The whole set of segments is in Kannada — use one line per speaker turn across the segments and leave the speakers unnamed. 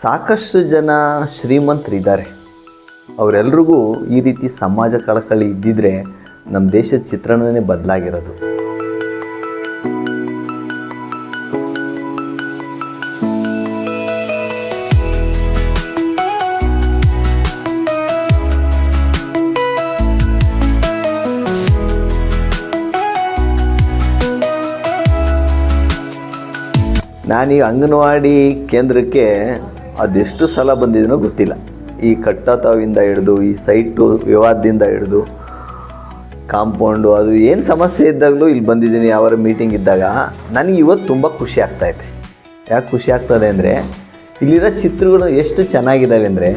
ಸಾಕಷ್ಟು ಜನ ಶ್ರೀಮಂತರಿದ್ದಾರೆ. ಅವರೆಲ್ರಿಗೂ ಈ ರೀತಿ ಸಮಾಜ ಕಳಕಳಿ ಇದ್ದಿದ್ರೆ ನಮ್ಮ ದೇಶದ ಚಿತ್ರಣನೇ ಬದಲಾಗಿರೋದು. ನಾನೀಗ ಅಂಗನವಾಡಿ ಕೇಂದ್ರಕ್ಕೆ ಅದೆಷ್ಟು ಸಲ ಬಂದಿದ್ದೀನೋ ಗೊತ್ತಿಲ್ಲ. ಈ ಕಟ್ಟತಾವಿಂದ ಹಿಡಿದು, ಈ ಸೈಟು ವಿವಾದದಿಂದ ಹಿಡಿದು, ಕಾಂಪೌಂಡು ಅದು ಏನು ಸಮಸ್ಯೆ ಇದ್ದಾಗಲೂ ಇಲ್ಲಿ ಬಂದಿದ್ದೀನಿ, ಯಾವಾರ ಮೀಟಿಂಗ್ ಇದ್ದಾಗ ನನಗೆ ಇವತ್ತು ತುಂಬ ಖುಷಿ ಆಗ್ತಾಯಿದೆ ಯಾಕೆ ಖುಷಿ ಆಗ್ತದೆ ಅಂದರೆ, ಇಲ್ಲಿರೋ ಚಿತ್ರಗಳು ಎಷ್ಟು ಚೆನ್ನಾಗಿದ್ದಾವೆ ಅಂದರೆ,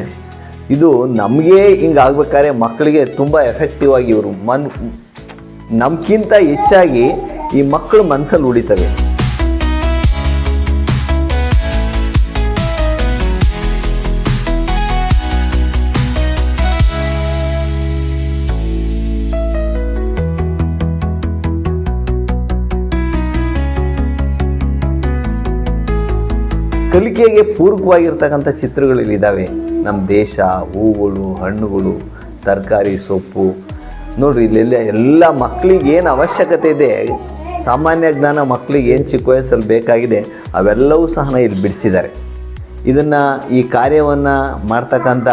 ಇದು ನಮಗೆ ಹಿಂಗೆ ಆಗ್ಬೇಕಾದ್ರೆ ಮಕ್ಕಳಿಗೆ ತುಂಬ ಎಫೆಕ್ಟಿವ್ ಆಗಿ ಇವರು ಮನ್ ನಮ್ಗಿಂತ ಹೆಚ್ಚಾಗಿ ಈ ಮಕ್ಕಳು ಮನಸ್ಸಲ್ಲಿ ಉಳಿತವೆ. ಕಲಿಕೆಗೆ ಪೂರಕವಾಗಿರ್ತಕ್ಕಂಥ ಚಿತ್ರಗಳು ಇಲ್ಲಿದ್ದಾವೆ ನಮ್ಮ ದೇಶ ಹೂಗಳು ಹಣ್ಣುಗಳು, ತರಕಾರಿ, ಸೊಪ್ಪು. ನೋಡಿರಿ, ಇಲ್ಲೆಲ್ಲ ಎಲ್ಲ ಮಕ್ಕಳಿಗೆ ಏನು ಅವಶ್ಯಕತೆ ಇದೆ? ಸಾಮಾನ್ಯ ಜ್ಞಾನ ಮಕ್ಕಳಿಗೆ ಏನು ಚಿಕ್ಕ ವಯಸ್ಸಲ್ಲಿ ಬೇಕಾಗಿದೆ, ಅವೆಲ್ಲವೂ ಸಹ ಇಲ್ಲಿ ಬಿಡಿಸಿದ್ದಾರೆ. ಇದನ್ನು ಈ ಕಾರ್ಯವನ್ನು ಮಾಡ್ತಕ್ಕಂಥ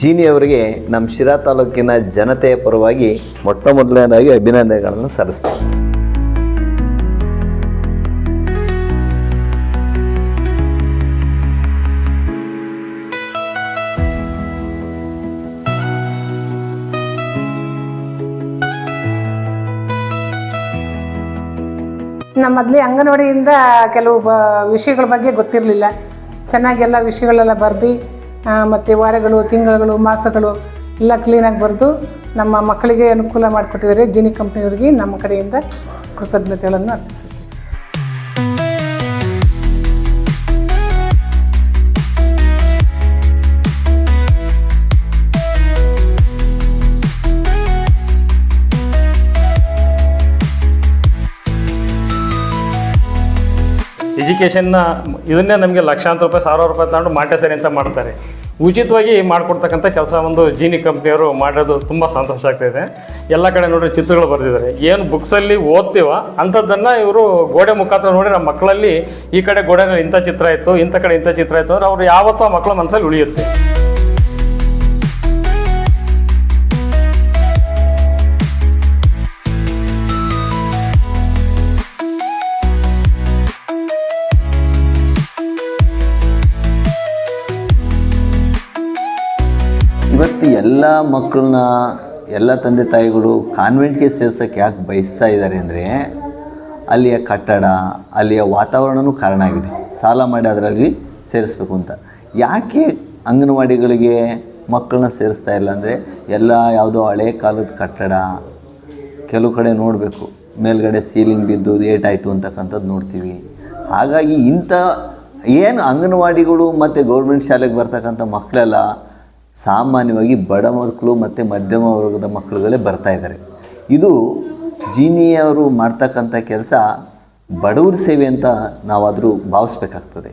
ಜೀನಿಯವರಿಗೆ ನಮ್ಮ ಶಿರಾ ತಾಲೂಕಿನ ಜನತೆಯ ಪರವಾಗಿ ಮೊಟ್ಟ ಮೊದಲನೇದಾಗಿ ಅಭಿನಂದನೆಗಳನ್ನು ಸಲ್ಲಿಸ್ತಾರೆ
ನಮ್ಮ ಮೊದಲೇ ಅಂಗನವಾಡಿಯಿಂದ ಕೆಲವು ಬ, ವಿಷಯಗಳ ಬಗ್ಗೆ ಗೊತ್ತಿರಲಿಲ್ಲ. ಚೆನ್ನಾಗೆಲ್ಲ ವಿಷಯಗಳೆಲ್ಲ ಬರೆದು ಮತ್ತು ವಾರಗಳು, ತಿಂಗಳುಗಳು, ಮಾಸಗಳು ಎಲ್ಲ ಕ್ಲೀನಾಗಿ ಬರೆದು ನಮ್ಮ ಮಕ್ಕಳಿಗೆ ಅನುಕೂಲ ಮಾಡಿಕೊಟ್ಟಿದ್ದಾರೆ. ದಿನಿ ಕಂಪ್ನಿಯವರಿಗೆ ನಮ್ಮ ಕಡೆಯಿಂದ ಕೃತಜ್ಞತೆಗಳನ್ನು ಅರ್ಪಿಸುತ್ತೀವಿ.
ಎಜುಕೇಷನ್ನ ಇದನ್ನೇ ನಮಗೆ ಲಕ್ಷಾಂತರ ರೂಪಾಯಿ ಸಾವಿರ ರೂಪಾಯಿ ತಗೊಂಡು ಮಾಂಟೆಸರಿ ಅಂತ ಮಾಡ್ತಾರೆ. ಉಚಿತವಾಗಿ ಮಾಡಿಕೊಡ್ತಕ್ಕಂಥ ಕೆಲಸ ಒಂದು ಜೀನಿ ಕಂಪ್ನಿಯವರು ಮಾಡೋದು ತುಂಬ ಸಂತೋಷ ಆಗ್ತಾಯಿದೆ ಎಲ್ಲ ಕಡೆ ನೋಡಿರಿ ಚಿತ್ರಗಳು ಬರೆದಿದ್ದಾರೆ. ಏನು ಬುಕ್ಸಲ್ಲಿ ಓದ್ತೀವ, ಅಂಥದ್ದನ್ನು ಇವರು ಗೋಡೆ ಮುಖಾಂತರ ನೋಡಿ ನಮ್ಮ ಮಕ್ಕಳಲ್ಲಿ ಈ ಕಡೆ ಗೋಡೆನಲ್ಲಿ ಇಂಥ ಚಿತ್ರ ಇತ್ತು, ಇಂಥ ಕಡೆ ಇಂಥ ಚಿತ್ರ ಇತ್ತು ಅಂದರೆ ಅವ್ರು ಯಾವತ್ತೂ ಮಕ್ಕಳ ಮನಸ್ಸಲ್ಲಿ ಉಳಿಯುತ್ತೆ.
ಎಲ್ಲ ಮಕ್ಕಳನ್ನ, ಎಲ್ಲ ತಂದೆ ತಾಯಿಗಳು ಕಾನ್ವೆಂಟ್ಗೆ ಸೇರ್ಸೋಕ್ಕೆ ಯಾಕೆ ಬಯಸ್ತಾ ಇದ್ದಾರೆ ಅಂದರೆ, ಅಲ್ಲಿಯ ಕಟ್ಟಡ, ಅಲ್ಲಿಯ ವಾತಾವರಣವೂ ಕಾರಣ ಆಗಿದೆ. ಸಾಲ ಮಾಡಿ ಅದರಲ್ಲಿ ಸೇರಿಸ್ಬೇಕು ಅಂತ. ಯಾಕೆ ಅಂಗನವಾಡಿಗಳಿಗೆ ಮಕ್ಕಳನ್ನ ಸೇರಿಸ್ತಾ ಇಲ್ಲ ಅಂದರೆ, ಎಲ್ಲ ಯಾವುದೋ ಹಳೆ ಕಾಲದ ಕಟ್ಟಡ, ಕೆಲವು ಕಡೆ ನೋಡಬೇಕು. ಮೇಲ್ಗಡೆ ಸೀಲಿಂಗ್ ಬಿದ್ದು ಏಟಾಯಿತು ಅಂತಕ್ಕಂಥದ್ದು ನೋಡ್ತೀವಿ. ಹಾಗಾಗಿ ಇಂಥ ಏನು ಅಂಗನವಾಡಿಗಳು ಮತ್ತು ಗೌರ್ಮೆಂಟ್ ಶಾಲೆಗೆ ಬರ್ತಕ್ಕಂಥ ಮಕ್ಕಳೆಲ್ಲ ಸಾಮಾನ್ಯವಾಗಿ ಬಡ ಮಕ್ಕಳು ಮತ್ತು ಮಧ್ಯಮ ವರ್ಗದ ಮಕ್ಕಳುಗಳೇ ಬರ್ತಾ ಇದ್ದಾರೆ. ಇದು ಜೀನಿಯವರು ಮಾಡ್ತಕ್ಕಂಥ ಕೆಲಸ ಬಡವ್ರ ಸೇವೆ ಅಂತ ನಾವಾದರೂ ಭಾವಿಸ್ಬೇಕಾಗ್ತದೆ.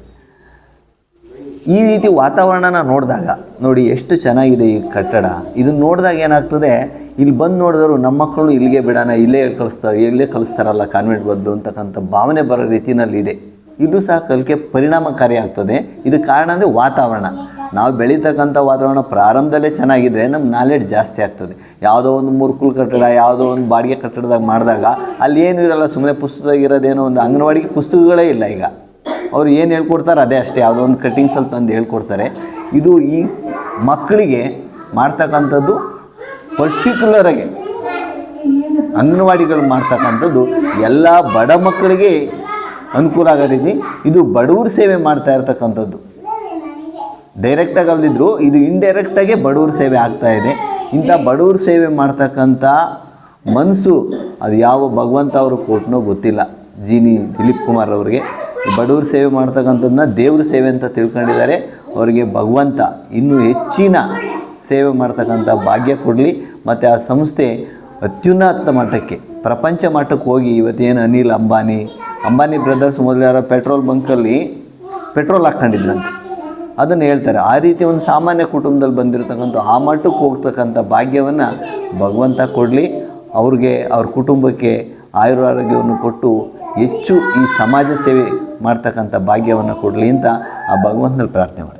ಈ ರೀತಿ ವಾತಾವರಣನ ನೋಡಿದಾಗ, ನೋಡಿ ಎಷ್ಟು ಚೆನ್ನಾಗಿದೆ ಈ ಕಟ್ಟಡ. ಇದನ್ನು ನೋಡಿದಾಗ ಏನಾಗ್ತದೆ, ಇಲ್ಲಿ ಬಂದು ನೋಡಿದವರು ನಮ್ಮ ಮಕ್ಕಳು ಇಲ್ಲಿಗೆ ಬಿಡೋಣ, ಇಲ್ಲೇ ಕಲಿಸ್ತಾರೆ ಇಲ್ಲೇ ಕಲಿಸ್ತಾರಲ್ಲ ಕಾನ್ವೆಂಟ್ ಬದಲು ಅಂತಕ್ಕಂಥ ಭಾವನೆ ಬರೋ ರೀತಿಯಲ್ಲಿದೆ ಇಲ್ಲೂ ಸಹ ಕಲಿಕೆ ಪರಿಣಾಮಕಾರಿ ಆಗ್ತದೆ. ಇದಕ್ಕೆ ಕಾರಣ ಅಂದರೆ ವಾತಾವರಣ. ನಾವು ಬೆಳೀತಕ್ಕಂಥ ವಾತಾವರಣ ಪ್ರಾರಂಭದಲ್ಲೇ ಚೆನ್ನಾಗಿದ್ದರೆ ನಮ್ಮ ನಾಲೆಡ್ಜ್ ಜಾಸ್ತಿ ಆಗ್ತದೆ. ಯಾವುದೋ ಒಂದು ಮುರುಕುಲ್ ಕಟ್ಟಡ, ಯಾವುದೋ ಒಂದು ಬಾಡಿಗೆ ಕಟ್ಟಡದಾಗ ಮಾಡಿದಾಗ ಅಲ್ಲಿ ಏನೂ ಇರಲ್ಲ ಸುಮ್ಮನೆ ಪುಸ್ತಕದಾಗ ಇರೋದೇನೋ ಒಂದು ಅಂಗನವಾಡಿಗೆ ಪುಸ್ತಕಗಳೇ ಇಲ್ಲ ಈಗ. ಅವ್ರು ಏನು ಹೇಳ್ಕೊಡ್ತಾರೆ ಅದೇ ಅಷ್ಟೇ, ಯಾವುದೋ ಒಂದು ಕಟ್ಟಿಂಗ್ಸಲ್ಲಿ ತಂದು ಹೇಳ್ಕೊಡ್ತಾರೆ. ಇದು ಈ ಮಕ್ಕಳಿಗೆ ಮಾಡ್ತಕ್ಕಂಥದ್ದು ಪರ್ಟಿಕ್ಯುಲರಾಗಿ ಅಂಗನವಾಡಿಗಳು ಮಾಡ್ತಕ್ಕಂಥದ್ದು ಎಲ್ಲ ಬಡ ಮಕ್ಕಳಿಗೆ ಅನುಕೂಲ ಆಗೋ ಇದು ಬಡವರು ಸೇವೆ ಮಾಡ್ತಾ ಇರ್ತಕ್ಕಂಥದ್ದು. ಡೈರೆಕ್ಟಾಗಿ ಅಲ್ದಿದ್ರು ಇದು ಇಂಡೈರೆಕ್ಟಾಗೆ ಬಡವ್ರ ಸೇವೆ ಆಗ್ತಾ ಇದೆ. ಇಂಥ ಬಡವ್ರ ಸೇವೆ ಮಾಡ್ತಕ್ಕಂಥ ಮನಸ್ಸು ಅದು ಯಾವ ಭಗವಂತ ಅವರು ಕೊಟ್ಟನೋ ಗೊತ್ತಿಲ್ಲ. ಜೀನಿ ದಿಲೀಪ್ ಕುಮಾರ್ ಅವರಿಗೆ. ಬಡವ್ರ ಸೇವೆ ಮಾಡ್ತಕ್ಕಂಥದ್ದನ್ನ ದೇವ್ರ ಸೇವೆ ಅಂತ ತಿಳ್ಕೊಂಡಿದ್ದಾರೆ. ಅವರಿಗೆ ಭಗವಂತ ಇನ್ನೂ ಹೆಚ್ಚಿನ ಸೇವೆ ಮಾಡ್ತಕ್ಕಂಥ ಭಾಗ್ಯ ಕೊಡಲಿ. ಮತ್ತು ಆ ಸಂಸ್ಥೆ ಅತ್ಯುನ್ನತ ಮಟ್ಟಕ್ಕೆ, ಪ್ರಪಂಚ ಮಟ್ಟಕ್ಕೆ ಹೋಗಿ ಇವತ್ತೇನು ಅನಿಲ್ ಅಂಬಾನಿ ಅಂಬಾನಿ ಬ್ರದರ್ಸ್ ಮೊದಲು ಯಾರೋ ಪೆಟ್ರೋಲ್ ಬಂಕಲ್ಲಿ ಪೆಟ್ರೋಲ್ ಹಾಕ್ಕೊಂಡಿದ್ರಂತೆ. ಅದನ್ನು ಹೇಳ್ತಾರೆ. ಆ ರೀತಿ ಒಂದು ಸಾಮಾನ್ಯ ಕುಟುಂಬದಲ್ಲಿ ಬಂದಿರತಕ್ಕಂಥ, ಆ ಮಟ್ಟಕ್ಕೆ ಹೋಗ್ತಕ್ಕಂಥ ಭಾಗ್ಯವನ್ನು ಭಗವಂತ ಕೊಡಲಿ. ಅವ್ರಿಗೆ, ಅವ್ರ ಕುಟುಂಬಕ್ಕೆ ಆಯುರಾರೋಗ್ಯವನ್ನು ಕೊಟ್ಟು ಹೆಚ್ಚು ಈ ಸಮಾಜ ಸೇವೆ ಮಾಡ್ತಕ್ಕಂಥ ಭಾಗ್ಯವನ್ನು ಕೊಡಲಿ ಅಂತ ಆ ಭಗವಂತನಲ್ಲಿ ಪ್ರಾರ್ಥನೆ ಮಾಡ್ತೀನಿ